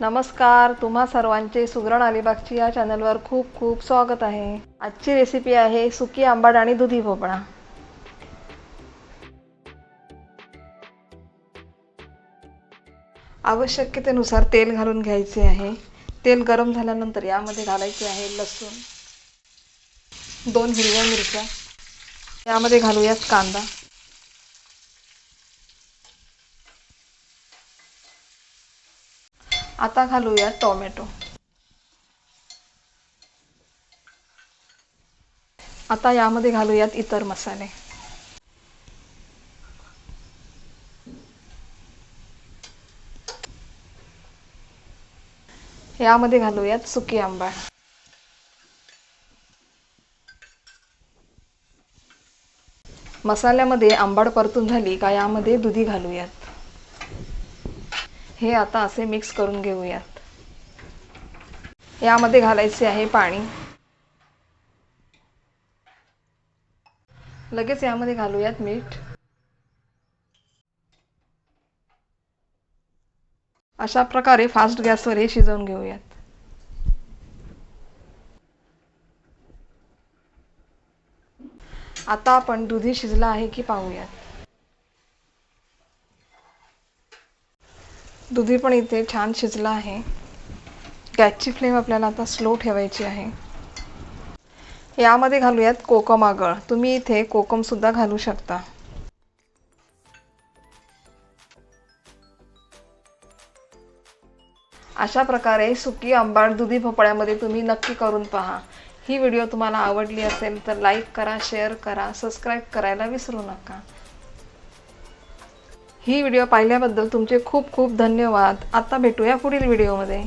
नमस्कार तुम्हा सर्वांचे सुगरण अलिबागची या चॅनलवर खूप खूप स्वागत आहे. आजची रेसिपी आहे सुकी आंबाड आणि दुधी भोपळा. आवश्यकतेनुसार तेल घालून घ्यायचे आहे. तेल गरम झाल्यानंतर यामध्ये घालायचे आहे लसूण दोन हिरव्या मिरच्या यामध्ये घालूयात कांदा. आता घालूयात टोमॅटो. आता यामध्ये घालूयात इतर मसाले. यामध्ये घालूयात सुकी आंबा. मसाल्यामध्ये आंबाड परतून झाली का यामध्ये दुधी घालूयात. हे आता असे मिक्स करून घेऊयात. यामध्ये घालायचे आहे पाणी. लगेच यामध्ये घालूयात मीठ. अशा प्रकारे फास्ट गॅसवर हे शिजवून घेऊयात. आता आपण दुधी शिजला आहे की पाहूयात. दुधी पण इथे छान शिजला आहे. गॅसची फ्लेम आपल्याला आता स्लो ठेवायची आहे. यामध्ये घालूयात कोकम आगळ. तुम्ही इथे कोकमसुद्धा घालू शकता. अशा प्रकारे सुकी आंबाड दुधी भोपळ्यामध्ये तुम्ही नक्की करून पहा. ही व्हिडिओ तुम्हाला आवडली असेल तर लाईक करा शेअर करा सबस्क्राईब करायला विसरू नका. ही व्हिडिओ पाहिल्याबद्दल तुमचे खूप खूप धन्यवाद. आता भेटूया पुढील व्हिडिओमध्ये.